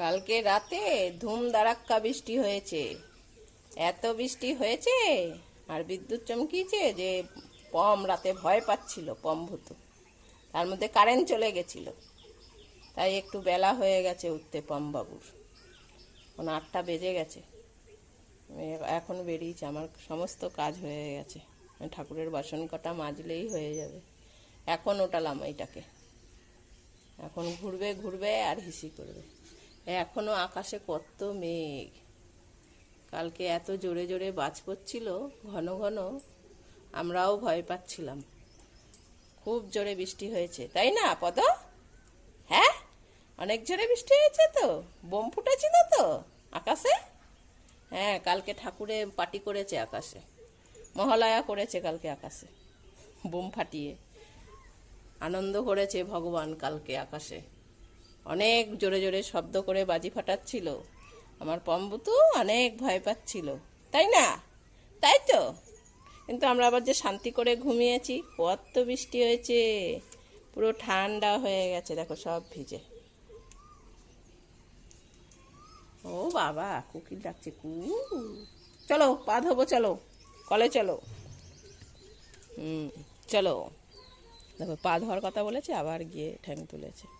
কালকে রাতে ধুম দারাক্কা বৃষ্টি হয়েছে। এত বৃষ্টি হয়েছে আর বিদ্যুৎ চমকিয়েছে যে পম রাতে ভয় পাচ্ছিল পম ভূত। তার মধ্যে কারেন্ট চলে গেছিল। তাই একটু বেলা হয়ে গেছে উঠতে পম বাবুর এখন আটটা বেজে গেছে। এখন বেরিয়েছে। আমার সমস্ত কাজ হয়ে গেছে। ঠাকুরের বাসন কটা মাজলেই হয়ে যাবে। এখন ওটালাম এইটাকে। এখন ঘুরবে ঘুরবে আর হিসি করবে। এখনও আকাশে কত মেঘ। কালকে এত জোরে জোরে বাজ পড়ছিল, ঘন ঘন আমরাও ভয় পাচ্ছিলাম। খুব জোরে বৃষ্টি হয়েছে, তাই না, পদ? হ্যাঁ অনেক জোরে বৃষ্টি হয়েছে তো, বোম ফুটেছিল তো আকাশে? হ্যাঁ কালকে ঠাকুরে পার্টি করেছে আকাশে, মহালয়া করেছে কালকে আকাশে, বোম ফাটিয়ে। আনন্দ করেছে ভগবান কালকে আকাশে। অনেক জোরে জোরে শব্দ করে বাজি ফাটাচ্ছিল। আমার পম্বুতু অনেক ভয় পাচ্ছিল। তাই না? তাই তো? কিন্তু আমরা আবার যে শান্তি করে ঘুমিয়েছি, কত বৃষ্টি হয়েছে। পুরো ঠান্ডা হয়ে গেছে, দেখো সব ভিজে। ও বাবা কুকির ডাকছে, কু। চলো, পা ধোবো, চলো, কলে চলো। হুম, চলো। দেখো, পা ধোয়ার কথা বলেছে, আবার গিয়ে ঠ্যাং তুলেছে।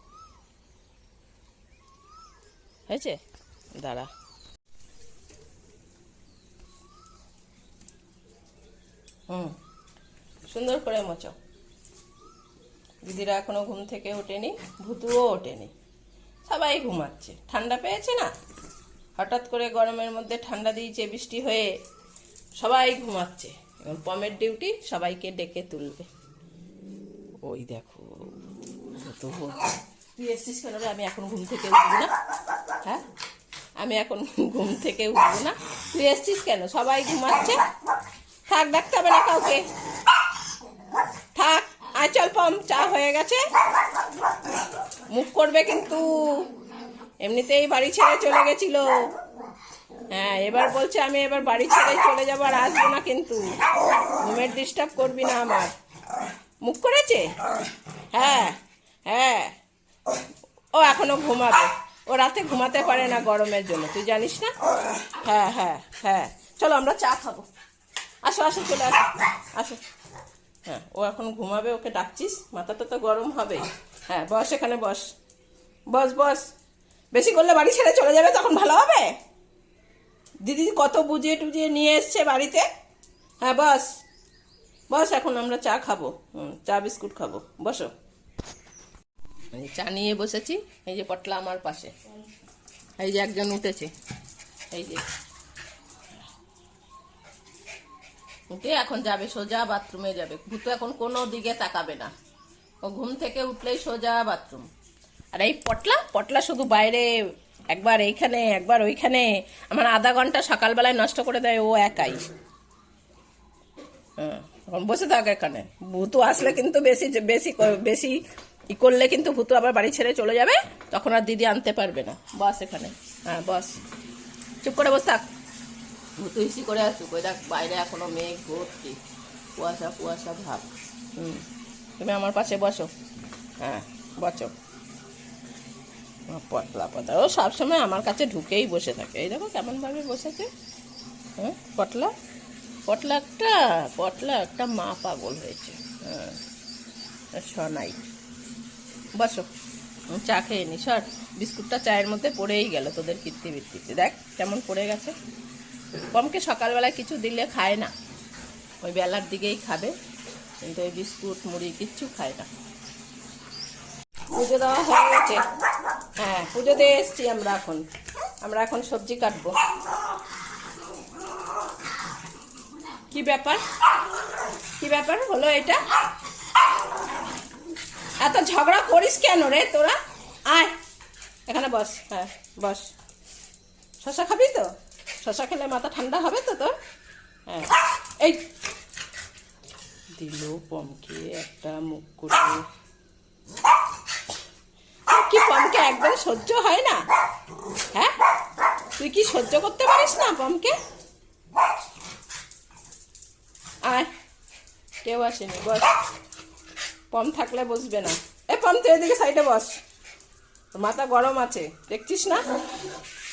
হয়েছে? দাঁড়া। হুম, সুন্দর করে মোচো দিদিরা এখনও ঘুম থেকে ওঠেনি, ভুতুও ওঠেনি। সবাই ঘুমাচ্ছে। ঠান্ডা পেয়েছে না? হঠাৎ করে গরমের মধ্যে ঠান্ডা দিয়েছে, বৃষ্টি হয়ে সবাই ঘুমাচ্ছে। এবং পমের ডিউটি সবাইকে ডেকে তুলবে। ওই দেখো। তুই এসছিস কেন? আমি এখন ঘুম থেকে উঠবো না। হ্যাঁ আমি এখন ঘুম থেকে উঠবো না। তুই এসছিস কেন? সবাই ঘুমাচ্ছে? থাক ডাকতে হবে না কাউকে। থাক, আয়, চল, পম, চা হয়ে গেছে। মুখ করবে কিন্তু। এমনিতেই বাড়ি ছেড়ে চলে গেছিল। হ্যাঁ এবার বলছে আমি এবার বাড়ি ছেড়ে চলে যাব আর আসব না কিন্তু। ঘুমের ডিস্টার্ব করবি না আমার। মুখ করেছে? হ্যাঁ হ্যাঁ। ও এখনও ঘুমাবে। ও রাতে ঘুমাতে পারে না গরমের জন্য, তুই জানিস না? হ্যাঁ হ্যাঁ হ্যাঁ। চলো আমরা চা খাব। আসো আসো, চলে আসো। আসো। হ্যাঁ ও এখন ঘুমাবে, ওকে ডাকছিস? মাথাটা তো গরম হবে। হ্যাঁ বস এখানে, বস। বস বস। বেশি করলে বাড়ি ছেড়ে চলে যাবে, তখন ভালো হবে? দিদি কত বুঝিয়ে টুজিয়ে নিয়ে এসছে বাড়িতে? হ্যাঁ বস। বস, এখন আমরা চা খাব। চা, বিস্কুট খাব। বসো। চা নিয়ে বসেছি, এই যে পটলা আমার পাশে। এই যে একজন উঠেছে। এই যে। উঠে এখন যাবে, সোজা বাথরুমে যাবে। ভূত এখন কোনো দিকে তাকাবে না। ও ঘুম থেকে উঠলেই সোজা বাথরুম। আর এই পটলা পটলা শুধু বাইরে, একবার এইখানে, একবার ওইখানে। আমার আধা ঘণ্টা সকালবেলায় নষ্ট করে দেয়, ও একাই। হ্যাঁ এখন বসে থাক এখানে। ভূতু আসলে কিন্তু বেশি বেশি বেশি ই করলে কিন্তু ভূতু আবার বাড়ি ছেড়ে চলে যাবে তখন আর দিদি আনতে পারবে না। বস এখানে। হ্যাঁ বস। চুপ করে বস থাক। ভূতু হিসি করে আসুক ওই দেখ বাইরে এখনও মেঘ ভর্তি। কুয়াশা কুয়াশা ভাব। হুম। তুমি আমার পাশে বসো। হ্যাঁ বসো। পটলা পাতা ও সবসময় আমার কাছে ঢুকেই বসে থাকে। এই দেখো কেমনভাবে বসেছে। হ্যাঁ পটলা পটলা একটা পটলা একটা মা পাগল হয়েছে। হ্যাঁ সনাই বসো। চা খেয়ে নি, সর। বিস্কুটটা চায়ের মধ্যে পড়েই গেল তোদের কীর্তি বৃত্তিতে। দেখ কেমন পড়ে গেছে। কমকে সকালবেলায় কিছু দিলে খায় না। ওই বেলার দিকেই খাবে, কিন্তু ওই বিস্কুট, মুড়ি কিচ্ছু খায় না। পুজো দেওয়া হয়ে গেছে। হ্যাঁ পুজো দিয়ে এসছি আমরা এখন। আমরা এখন সবজি কাটবো। কি ব্যাপার? কি ব্যাপার হলো এটা? এত ঝগড়া করিস কেন রে তোরা? আয়, এখানে বস হ্যাঁ বস। শশা খাবি তো? শশা খেলে মাথা ঠান্ডা হবে তো তোর? হ্যাঁ। এই। দিল পমকে একটা মুখ করে। কি পমকে, একদম সহ্য হয় না? হ্যাঁ? তুই কি সহ্য করতে পারিস না পমকে? আয়। কেউ আসেনি, বস। পম থাকলে বসবে না। এ পম, তুই এদিকে সাইডে বস। মাথা গরম আছে, দেখছিস না?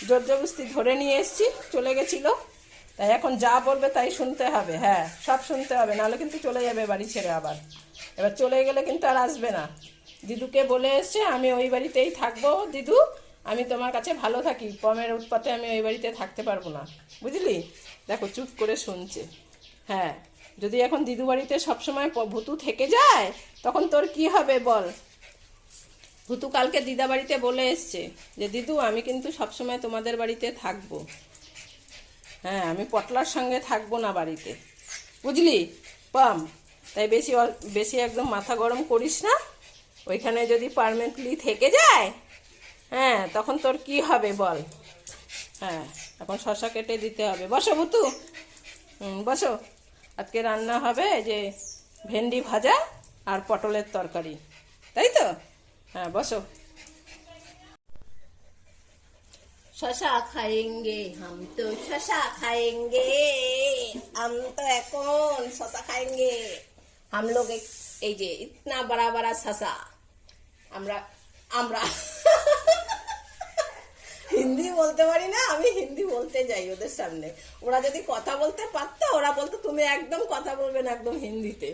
জোর জবস্তি ধরে নিয়ে এসছি, চলে গেছিল। তাই এখন যা বলবে তাই শুনতে হবে হ্যাঁ সব শুনতে হবে, নাহলে কিন্তু চলে যাবে বাড়ি ছেড়ে আবার। এবার চলে গেলে কিন্তু আর আসবে না। দিদুকে বলে এসছে, আমি ওই বাড়িতেই থাকব, দিদু। আমি তোমার কাছে ভালো থাকি, পমের উৎপাতে আমি ওই বাড়িতে থাকতে পারব না। বুঝলি? দেখো, চুপ করে শুনছে। হ্যাঁ যদি এখন দিদু বাড়িতে সবসময় ভুতু থেকে যায়, তখন তোর কি হবে বল? ভুতু কালকে দিদা বাড়িতে বলে এসছে যে, দিদু, আমি কিন্তু সবসময় তোমাদের বাড়িতে থাকব। হ্যাঁ আমি পটলার সঙ্গে থাকব না বাড়িতে। বুঝলি? পাম। তাই বেশি বেশি একদম মাথা গরম করিস না। ওইখানে যদি পারমানেন্টলি থেকে যায় হ্যাঁ তখন তোর কি হবে বল? হ্যাঁ এখন শশা কেটে দিতে হবে। বসো ভুতু। হুম, বসো। আজকে রান্না হবে যে ভেন্ডি ভাজা আর পটলের তরকারি। তাই তো? হ্যাঁ বসো। শশা খায়েঙ্গে, হাম তো শশা খায়েঙ্গে হাম তো এখন শশা খায়েঙ্গে। হাম লোক এই যে, ইতনা বড়া বড়া শশা। আমরা আমরা বলতে পারি না, আমি হিন্দি বলতে যাই ওদের সামনে। ওরা যদি কথা বলতে পারতো, ওরা বলতো, তুমি একদম কথা বলবে না একদম হিন্দিতে।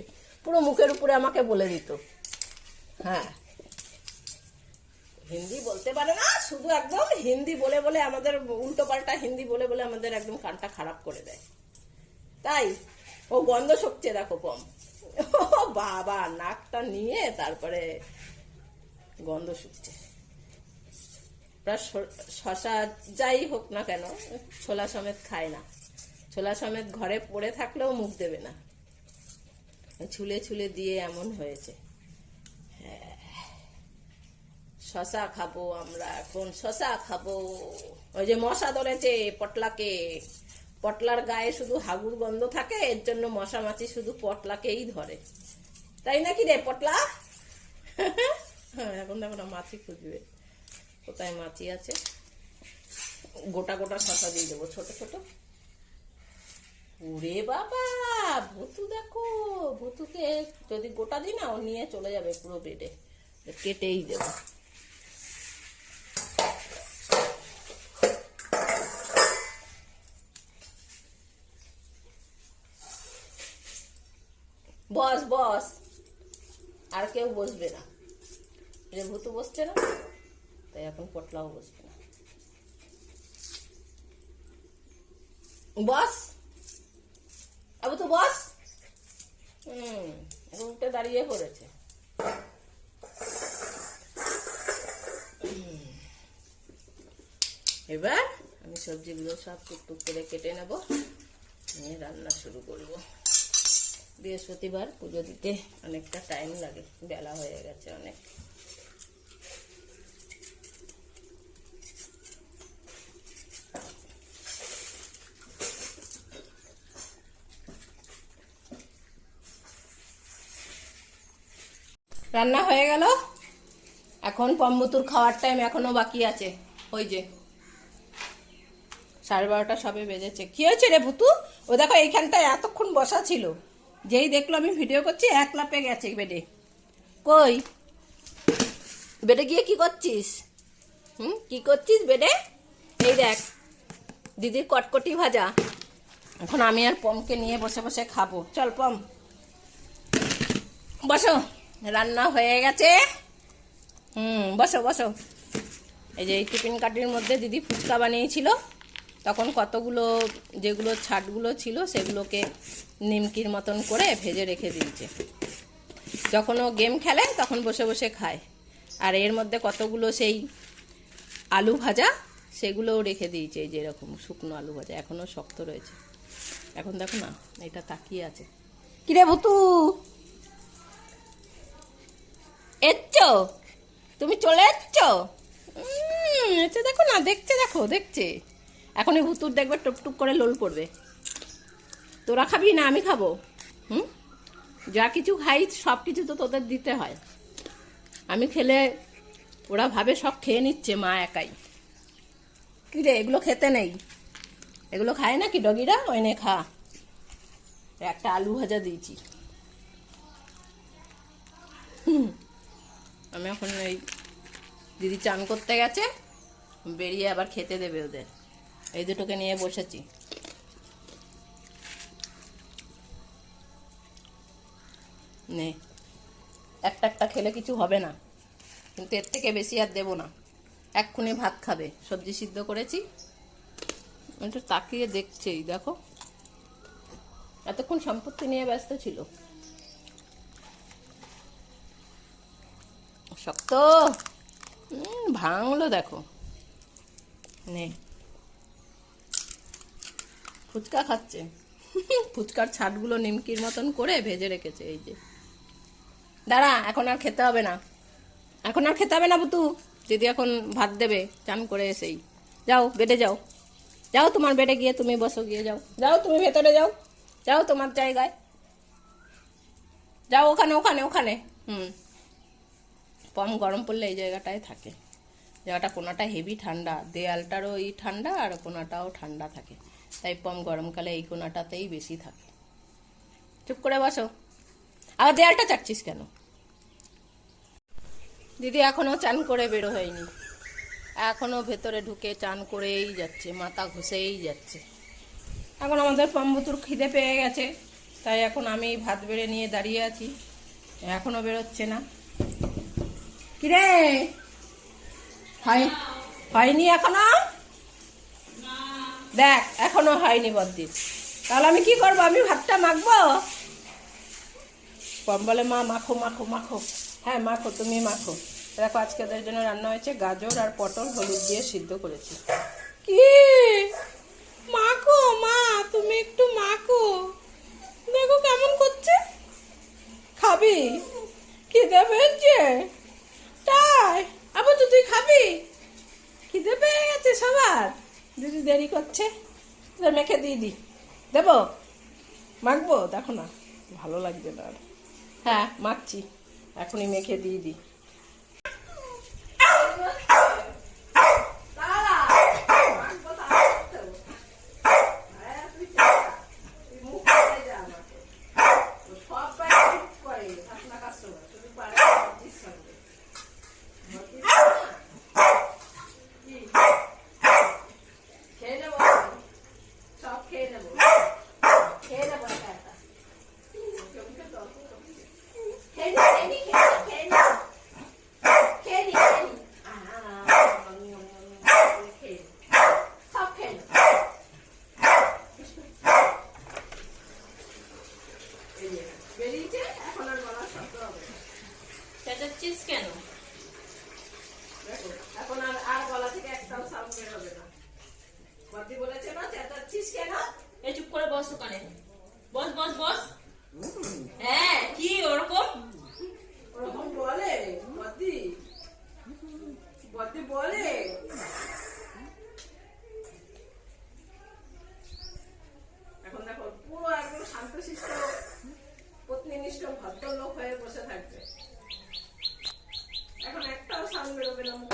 পুরো মুখের উপরে আমাকে বলে দিত। হ্যাঁ। হিন্দি বলতে পারে না, শুধু একদম হিন্দি বলে বলে আমাদের উল্টো পাল্টা হিন্দি বলে বলে আমাদের একদম কানটা খারাপ করে দেয়। তাই? ও গন্ধ শোকছে দেখো কম। ও বাবা, নাকটা নিয়ে তারপরে গন্ধ শুকছে। শ- শশা যাই হোক না কেন, ছোলা সমেত খায় না। ছোলা সমেত ঘরে পড়ে থাকলেও মুখ দেবে না। ছুলে ছুলে দিয়ে এমন হয়েছে। হ্যাঁ। শশা খাব আমরা এখন, শশা খাব। ওই যে মশা ধরেছে পটলাকে। পটলার গায়ে শুধু হাগুর গন্ধ থাকে, এর জন্য মশা মাছি শুধু পটলাকেই ধরে। তাই নাকি রে পটলা? হ্যাঁ এখন দেখো না মাছি খুঁজবে। কোথায় মাছি আছে? গোটা গোটা শশা দিয়ে দেবো, ছোট ছোট। ওরে বাবা, ভুতু দেখো, ভুতুকে যদি গোটা দিই না, ও নিয়ে চলে যাবে পুরো বেডে। কেটেই দেবো। বস বস, আর কেউ বসবে না। যে ভুতু বসছে না? তাই এখন পটলাও বসবে না। বস! আবু তো বস! হুম, এখন উঠে দাঁড়িয়ে পড়েছে। এবার আমি সবজিগুলো সব টুকটুক করে কেটে নেব। নিয়ে রান্না শুরু করব। বৃহস্পতিবার পুজো দিতে অনেকটা টাইম লাগে, বেলা হয়ে গেছে অনেক। রান্না হয়ে গেল। এখন পম্বুতুর খাওয়ার টাইম এখনও বাকি আছে। ওই যে, সাড়ে বারোটা সবে বেজেছে। কি হয়েছে রে ভুতু? ও দেখো, এইখানটায় এতক্ষণ বসা ছিল। যেই দেখল আমি ভিডিও করছি, এক লাপে গেছে বেডে। কই? বেডে গিয়ে কি করছিস? হুম, কি করছিস বেডে? এই দেখ, দিদির কটকটি ভাজা। এখন আমি আর পমকে নিয়ে বসে বসে খাব। চল, পম। বসো। রান্না হয়ে গেছে। হুম, বসো বসো। এই যে এই টিফিন কাটির মধ্যে দিদি ফুচকা বানিয়েছিল। তখন কতগুলো যেগুলো ছাটগুলো ছিল সেগুলোকে নিমকির মতন করে ভেজে রেখে দিয়েছে। যখন ও গেম খেলে, তখন বসে বসে খায়। আর এর মধ্যে কতগুলো সেই আলু ভাজা, সেগুলোও রেখে দিয়েছে এই যে এরকম শুকনো আলু ভাজা। এখনও শক্ত রয়েছে। এখন দেখো না, এটা তাকিয়ে আছে। কিরে ভুতু? এচ্ছ তুমি চলে এসছ এটা দেখো না, দেখছে দেখো, দেখছে। এখনই ভুতুর দেখবে টুকটুক করে লোল পড়বে তোরা খাবি না, আমি খাব। হুম? যা কিছু খাই, সব কিছু তো তোদের দিতে হয়। আমি খেলে ওরা ভাবে সব খেয়ে নিচ্ছে, মা একাই। কি রে, এগুলো খেতে নেই? এগুলো খায় না কি ডগিরা? ওই নে খা। একটা আলু ভাজা দিয়েছি। হুম। আমি এখন এই দিদি চান করতে গেছে, বেরিয়ে আবার খেতে দেবে ওদের। এই দুটোকে নিয়ে বসেছি। নে, একটা একটা খেলে কিছু হবে না, কিন্তু এর থেকে বেশি আর দেবো না। এক্ষুনি ভাত খাবে, সবজি সিদ্ধ করেছি। একটু তাকিয়ে দেখছেই, দেখো। এতক্ষণ সম্পত্তি নিয়ে ব্যস্ত ছিল। শক্ত। ভাঙলো দেখো। নে। ফুচকা খাচ্ছে। ফুচকার ছাটগুলো নিমকির মতন করে ভেজে রেখেছে, এই যে। দাঁড়া, এখন আর খেতে হবে না। এখন আর খেতে হবে না বুতু। দিদি এখন ভাত দেবে, চান করে এসেই। যাও, বেডে যাও। যাও তোমার বেডে গিয়ে, তুমি বসো, গিয়ে যাও। যাও, তুমি ভেতরে যাও। যাও তোমার জায়গায়। যাও ওখানে ওখানে ওখানে। হুম। পম গরম পড়লে এই জায়গাটায় থাকে। জায়গাটা কোনোটা হেভি ঠান্ডা, দেয়ালটারও এই ঠান্ডা আর কোনোটাও ঠান্ডা থাকে। তাই পম গরমকালে এই কোনাটাতেই বেশি থাকে। চুপ করে বসো। আবার দেয়ালটা চাটছিস কেন? দিদি এখনও চান করে বেরো হয়নি। এখনও ভেতরে ঢুকে চান করেই যাচ্ছে, মাথা ঘষেই যাচ্ছে। এখন আমাদের পম্বতুর খিদে পেয়ে গেছে, তাই এখন আমি ভাত বেড়ে নিয়ে দাঁড়িয়ে আছি। এখনও বেরোচ্ছে না। কিরে? হয় হয়নি এখনও? দেখ, এখনও হয়নি বদ্দির। তাহলে আমি কি করব? আমি ভাতটা মাখবো? পম বলে, মা, মাখো মাখো মাখো। হ্যাঁ মাখো, তুমি মাখো। দেখো, আজকে ওদের জন্য রান্না হয়েছে গাজর আর পটল হলুদ দিয়ে সিদ্ধ করেছি। কি? মাখো, মা, তুমি একটু মাখো। দেখো কেমন করছে। খাবি? খিদে পেয়েছে? তাই? আবার তো তুই খাবি? খিদে পেয়ে গেছে সবার। দিদি দেরি করছে মেখে দিয়ে দি। দেবো? মাখবো? দেখো না ভালো লাগবে না আর। হ্যাঁ। মাখছি এখনই মেখে দিয়ে দিই খেয়ে নেব সব খেয়ে নেব খেয়ে নেব একা একা খেয়ে নি, খেয়ে নি, খেয়ে নি, খেয়ে নি। খেয়ে নি, খেয়ে নি। আহা, খেয়ে নি। সব খেয়ে নে। এই যে, বেরিয়েছে, এখন আর গলার শব্দ হবে না। চেঁচাচ্ছিস কেন দেখো, এখন আর আর গলা থেকে একটাও সাউন্ড বেরোবে না বদ্দি বলেছে না চেঁচাচ্ছিস কেন এই চুপ করে বস ওখানে। বস বস বস। হ্যাঁ কি ওরকম? ওরকম বলে, বদ্দি। বলে। এখন দেখো, পুরো একদম শান্তশিষ্ট, পত্নীনিষ্ঠ ভদ্রলোক হয়ে বসে থাকবে। এখন একটাও সাউন্ড বেরোবে না মুখ।